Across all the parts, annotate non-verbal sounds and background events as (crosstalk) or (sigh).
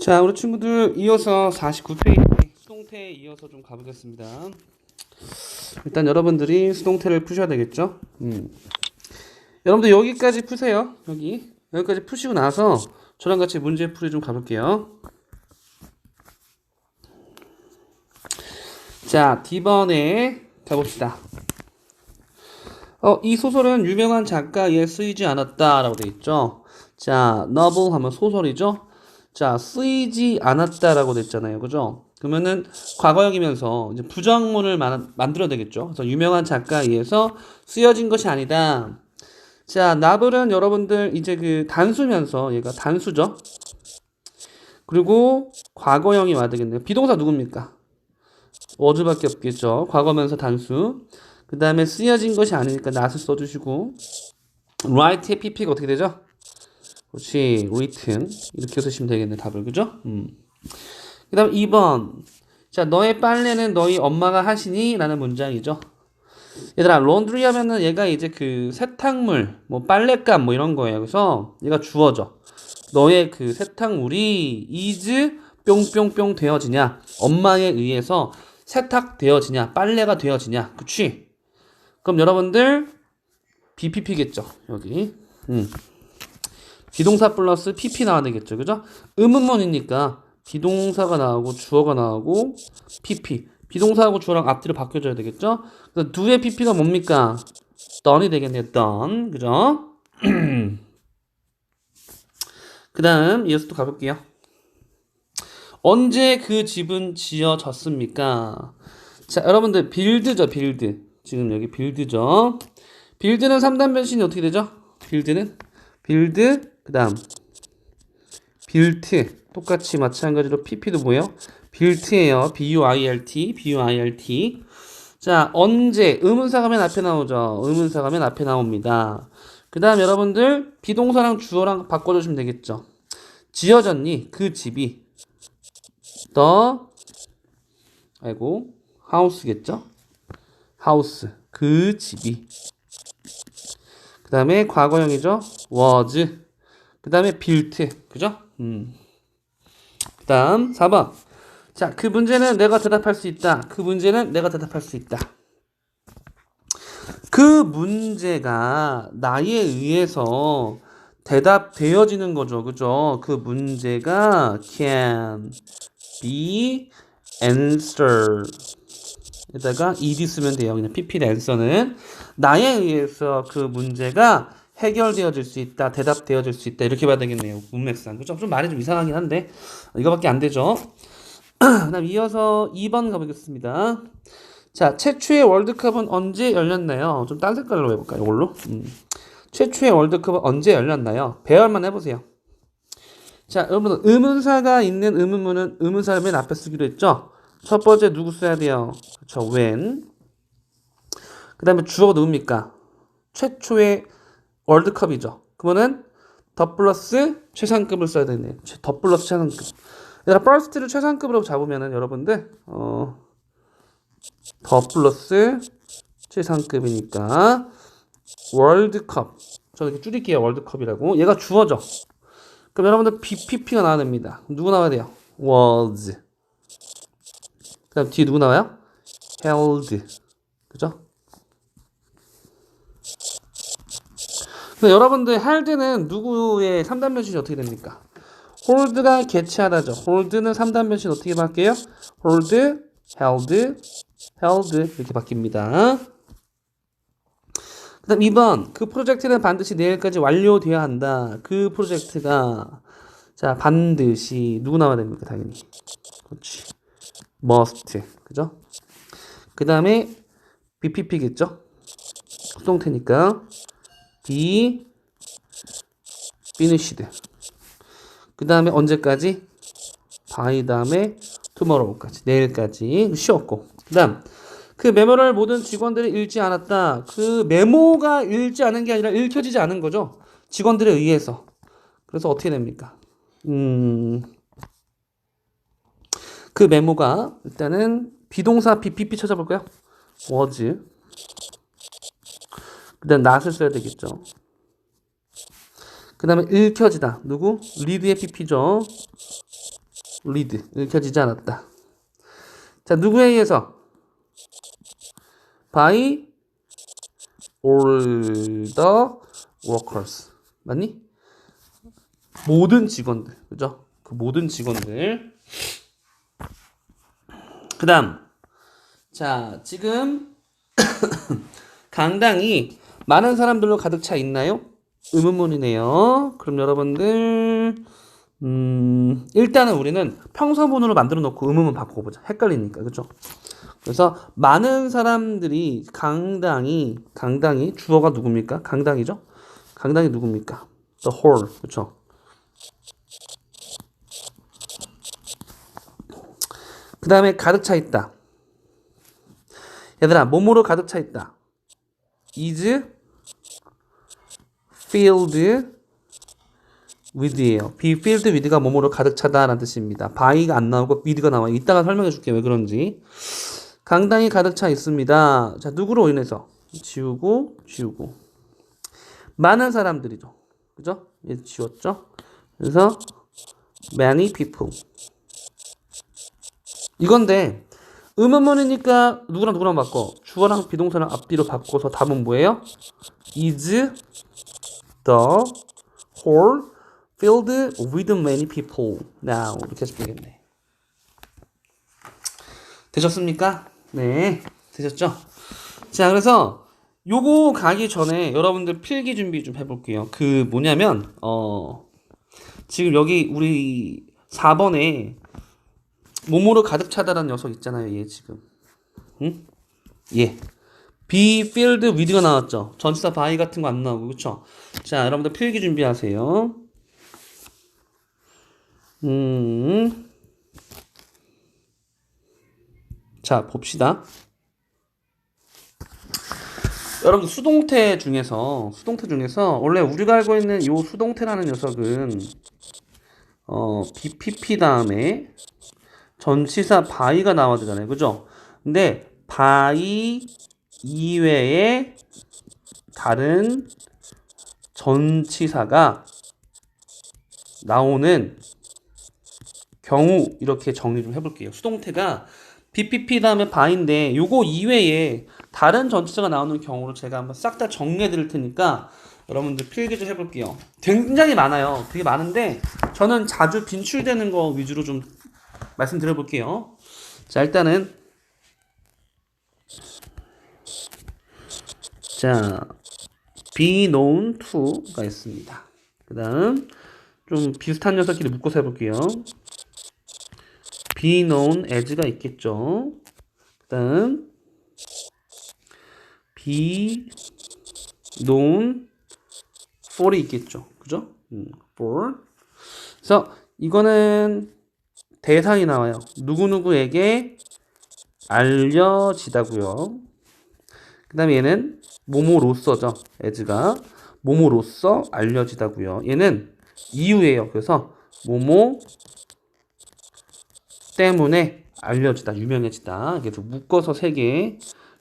자, 우리 친구들 이어서 49페이지 수동태에 이어서 좀 가보겠습니다. 일단 여러분들이 수동태를 푸셔야 되겠죠? 음. 여러분들 여기까지 푸세요. 여기. 여기까지 푸시고 나서 저랑 같이 문제 풀이 좀 가볼게요. 자, D번에 가봅시다. 어, 이 소설은 유명한 작가에 쓰이지 않았다라고 돼 있죠. 자, novel 하면 소설이죠. 자, 쓰이지 않았다라고 됐잖아요. 그죠? 그러면은 과거형이면서 이제 부정문을 만, 만들어야 되겠죠. 그래서 유명한 작가에 의해서 쓰여진 것이 아니다. 자, 나블은 여러분들 이제 그 단수면서 얘가 단수죠. 그리고 과거형이 와야 되겠네요. 비동사 누굽니까? 워즈밖에 없겠죠. 과거면서 단수. 그 다음에 쓰여진 것이 아니니까 not을 써주시고 write의 pp가 어떻게 되죠? 그렇지, written 이렇게 쓰시면 되겠네 답을 그죠? 음. 그 다음 2번 자 너의 빨래는 너희 엄마가 하시니? 라는 문장이죠 얘들아 laundry 하면은 얘가 이제 그 세탁물 뭐 빨랫감 뭐 이런 거예요 그래서 얘가 주어져 너의 그 세탁물이 is 뿅뿅뿅 되어지냐 엄마에 의해서 세탁되어지냐 빨래가 되어지냐 그치? 그럼 여러분들 BPP겠죠 여기 음. 비동사 플러스 PP 나와야 되겠죠. 그죠? 의문문이니까 비동사가 나오고 주어가 나오고 PP. 비동사하고 주어랑 앞뒤로 바뀌어줘야 되겠죠? 그래서 두의 PP가 뭡니까? done이 되겠네요. done. 그죠? (clears throat) 그 다음 이어서 또 가볼게요. 언제 그 집은 지어졌습니까? 자, 여러분들 빌드죠, 빌드. 지금 여기 빌드죠. 빌드는 3단 변신이 어떻게 되죠? 빌드는 빌드 그 다음 빌트 똑같이 마찬가지로 pp도 뭐예요? 빌트예요. b-u-i-l-t b-u-i-l-t 자 언제 의문사가 맨 앞에 나오죠. 의문사가 맨 앞에 나옵니다. 그 다음 여러분들 비동사랑 주어랑 바꿔 주시면 되겠죠. 지어졌니? 그 집이 더 아이고 하우스겠죠? 하우스 그 집이 그 다음에 과거형이죠. was. 그 다음에 built. 그죠? 음. 그 다음 4번. 자, 그 문제는 내가 대답할 수 있다. 그 문제는 내가 대답할 수 있다. 그 문제가 나에 의해서 대답되어지는 거죠. 그죠? 그 문제가 can be answered. 에다가 ed 쓰면 돼요. 그냥 pp의 answer는 나에 의해서 그 문제가 해결되어질 수 있다, 대답되어질 수 있다 이렇게 봐야 되겠네요. 문맥상 그죠? 좀 말이 좀 이상하긴 한데 이거밖에 안 되죠. (clears throat) 그다음 이어서 2번 가보겠습니다. 자, 최초의 월드컵은 언제 열렸나요? 좀 딴 색깔로 해볼까요? 이걸로. 음. 최초의 월드컵은 언제 열렸나요? 배열만 해보세요. 자, 여러분 의문사가 있는 의문문은 의문사를 맨 앞에 쓰기로 했죠. 첫 번째 누구 써야 돼요? 그렇죠. when. 그 다음에 주어가 누굽니까? 최초의 월드컵이죠. 그러면은 더 플러스 최상급을 써야 되네요. 더 플러스 최상급. 얘들아, first를 최상급으로 잡으면은 여러분들 어, 더 플러스 최상급이니까 월드컵. 저는 이렇게 줄일게요. 월드컵이라고. 얘가 주어져. 그럼 여러분들 BPP가 나와야 됩니다. 누구 나와야 돼요? was. 그 다음 뒤에 누구 나와요? held. 그죠? 근데 여러분들 held는 누구의 3단 변신이 어떻게 됩니까? hold가 개체하다죠. hold는 3단 변신 어떻게 바뀌어요? hold, held, held 이렇게 바뀝니다. 그 다음 2번 그 프로젝트는 반드시 내일까지 완료돼야 한다. 그 프로젝트가 자 반드시 누구 나와야 됩니까? 당연히 그렇지 must 그죠? 그 다음에 BPP겠죠? 수동태니까 be finished 그 다음에 언제까지? by 다음에 tomorrow까지. 내일까지. 쉬웠고. 그 다음 그 메모를 모든 직원들이 읽지 않았다. 그 메모가 읽지 않은 게 아니라 읽혀지지 않은 거죠. 직원들에 의해서. 그래서 어떻게 됩니까? 음... 그 메모가 일단은 비동사 BPP 찾아볼까요? was 그 다음 not을 써야 되겠죠 그 다음에 읽혀지다 누구? read의 PP죠 read 읽혀지지 않았다. 자, 누구에 의해서? by all the workers. 맞니? 모든 직원들. 그죠? 그 모든 직원들. 그 다음. 자, 지금 (coughs) 강당이 많은 사람들로 가득 차 있나요? 의문문이네요. 그럼 여러분들, 음, 일단은 우리는 평서문으로 만들어 놓고 의문문 바꿔보자. 헷갈리니까. 그죠? 그래서 많은 사람들이 강당이, 강당이, 주어가 누굽니까? 강당이죠? 강당이 누굽니까? The whole. 그쵸? 그 다음에 가득 차 있다. 얘들아, 몸으로 가득 차 있다. Is filled with예요. be filled with가 몸으로 가득 차다라는 뜻입니다. by가 안 나오고 with가 나와요. 이따가 설명해 줄게요. 왜 그런지. 강당이 가득 차 있습니다. 자, 누구로 인해서? 지우고, 지우고. 많은 사람들이죠. 그죠? 얘 지웠죠? 그래서 many people. 이건데 의문문이니까 누구랑 누구랑 바꿔? 주어랑 비동사랑 앞뒤로 바꿔서 답은 뭐예요? is the hall filled with many people now 이렇게 하시면 되겠네. 되셨습니까? 네, 되셨죠? 자, 그래서 요거 가기 전에 여러분들 필기 준비 좀 해볼게요. 그 뭐냐면 어 지금 여기 우리 4번에 몸으로 가득 차다라는 녀석 있잖아요. 얘 지금. 응? 얘. be filled with가 나왔죠. 전치사 by 같은 거 안 나오고 그쵸? 자, 여러분들 필기 준비하세요. 음. 자, 봅시다. 여러분 수동태 중에서 수동태 중에서 원래 우리가 알고 있는 요 수동태라는 녀석은 어 BPP 다음에 전치사 바이가 나와야 되잖아요. 그죠? 근데 바이 이외에 다른 전치사가 나오는 경우 이렇게 정리 좀 해볼게요. 수동태가 BPP 다음에 바인데 요거 이외에 다른 전치사가 나오는 경우를 제가 한번 싹 다 정리해 드릴 테니까 여러분들 필기 좀 해볼게요. 굉장히 많아요. 되게 많은데 저는 자주 빈출되는 거 위주로 좀 말씀드려 볼게요. 자, 일단은 자, be known to가 있습니다. 그 다음 좀 비슷한 녀석끼리 묶어서 해볼게요. be known as가 있겠죠. 그 다음 be known for이 있겠죠. 그죠? 음, for. 그래서 이거는 대상이 나와요. 누구누구에게 알려지다고요. 그 다음에 얘는 모모로서죠. 에즈가 모모로서 알려지다고요. 얘는 이유예요. 그래서 모모 때문에 알려지다, 유명해지다. 그래서 묶어서 세 개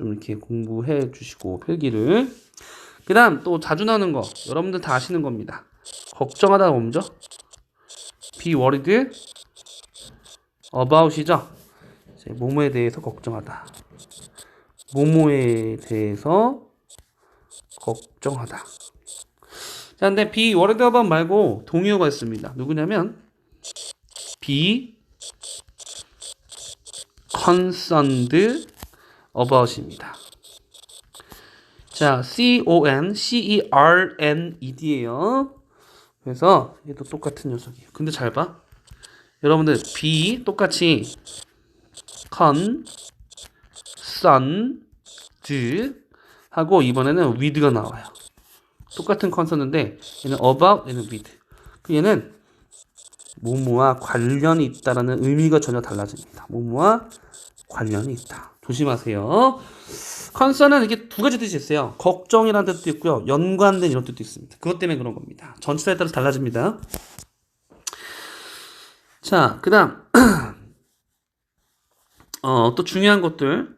좀 이렇게 공부해 주시고 필기를. 그 다음 또 자주 나오는 거 여러분들 다 아시는 겁니다. 걱정하다가 뭐죠? be worried about이죠. 모모에 대해서 걱정하다. 모모에 대해서 걱정하다. 자, 근데 be worried about 말고 동의어가 있습니다. 누구냐면 be concerned about입니다. 자, C-O-N, C-E-R-N-E-D예요. 그래서 얘도 똑같은 녀석이에요. 근데 잘 봐. 여러분들 be 똑같이 con, sun, d 하고 이번에는 with가 나와요. 똑같은 컨서인데 얘는 about, 얘는 with. 그 얘는 뭐뭐와 관련이 있다라는 의미가 전혀 달라집니다. 뭐뭐와 관련이 있다. 조심하세요. 컨서는 이게 두 가지 뜻이 있어요. 걱정이라는 뜻도 있고요. 연관된 이런 뜻도 있습니다. 그것 때문에 그런 겁니다. 전치사에 따라서 달라집니다. 자, 그 다음. (clears throat) 어, 또 중요한 것들.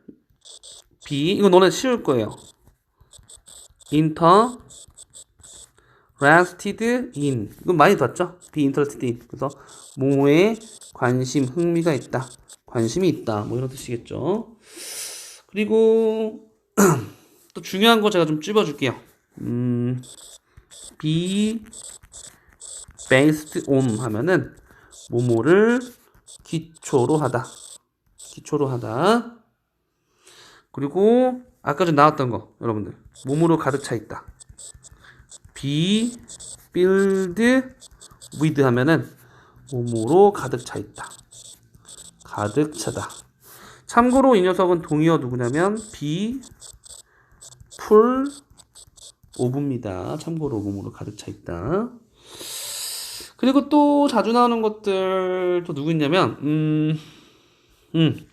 B. 이거 너네 쉬울 거예요. 인터, interested in. 이건 많이 봤죠? be interested in. 그래서 뭐뭐에 관심, 흥미가 있다. 관심이 있다. 뭐 이런 뜻이겠죠. 그리고 (clears throat) 또 중요한 거 제가 좀 찝어줄게요. 음, be based on 하면은 뭐뭐를 기초로 하다. 기초로 하다. 그리고 아까 전 나왔던 거 여러분들 몸으로 가득 차 있다. be filled with 하면은 몸으로 가득 차 있다. 가득 차다. 참고로 이 녀석은 동의어 누구냐면 be full of입니다. 참고로 몸으로 가득 차 있다. 그리고 또 자주 나오는 것들 또 누구 있냐면 음, 음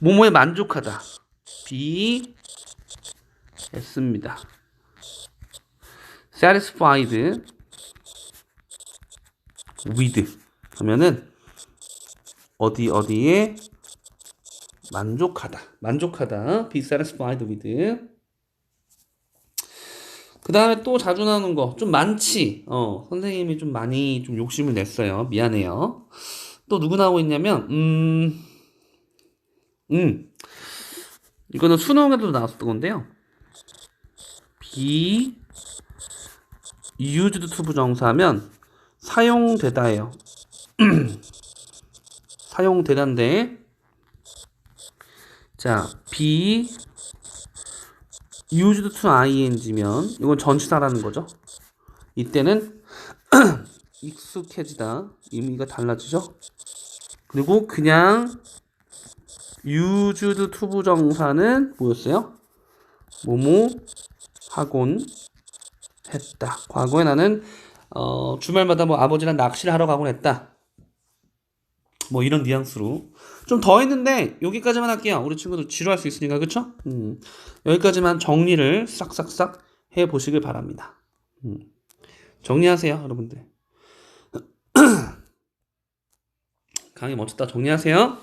모모에 만족하다. be S입니다. satisfied with 하면은 어디 어디에 만족하다. 만족하다. be satisfied with. 그 다음에 또 자주 나오는 거, 좀 많지. 어, 선생님이 좀 많이 좀 욕심을 냈어요. 미안해요. 또 누구 나오고 있냐면, 음, 음, 이거는 수능에도 나왔던 건데요. be used to 부정사하면 사용되다예요. (clears throat) 사용되다인데, 자, be used to ing면 이건 전치사라는 거죠. 이때는 (clears throat) 익숙해지다 의미가 달라지죠. 그리고 그냥 used to 부정사는 뭐였어요? 뭐뭐 하곤 했다. 과거에 나는 어, 주말마다 뭐 아버지랑 낚시를 하러 가곤 했다. 뭐 이런 뉘앙스로 좀 더 했는데 여기까지만 할게요. 우리 친구들 지루할 수 있으니까 그쵸? 음, 여기까지만 정리를 싹싹싹 해 보시길 바랍니다. 음, 정리하세요, 여러분들. (clears throat) 강의 멋졌다. 정리하세요.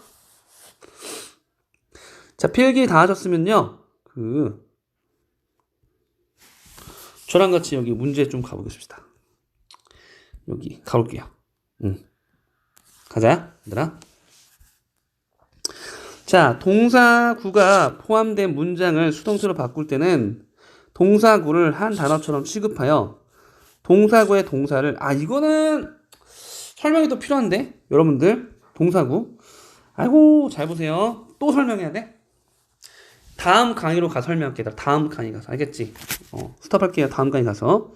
자, 필기 다 하셨으면요. 그 저랑 같이 여기 문제 좀 가보겠습니다. 여기 가볼게요. 음. 가자, 얘들아. 자, 동사구가 포함된 문장을 수동태로 바꿀 때는 동사구를 한 단어처럼 취급하여 동사구의 동사를 아 이거는 설명이 더 필요한데? 여러분들 동사구. 아이고 잘 보세요. 또 설명해야 돼? 다음 강의로 가 설명할게 다음 강의 가서. 알겠지? 어, 스톱할게요. 다음 강의 가서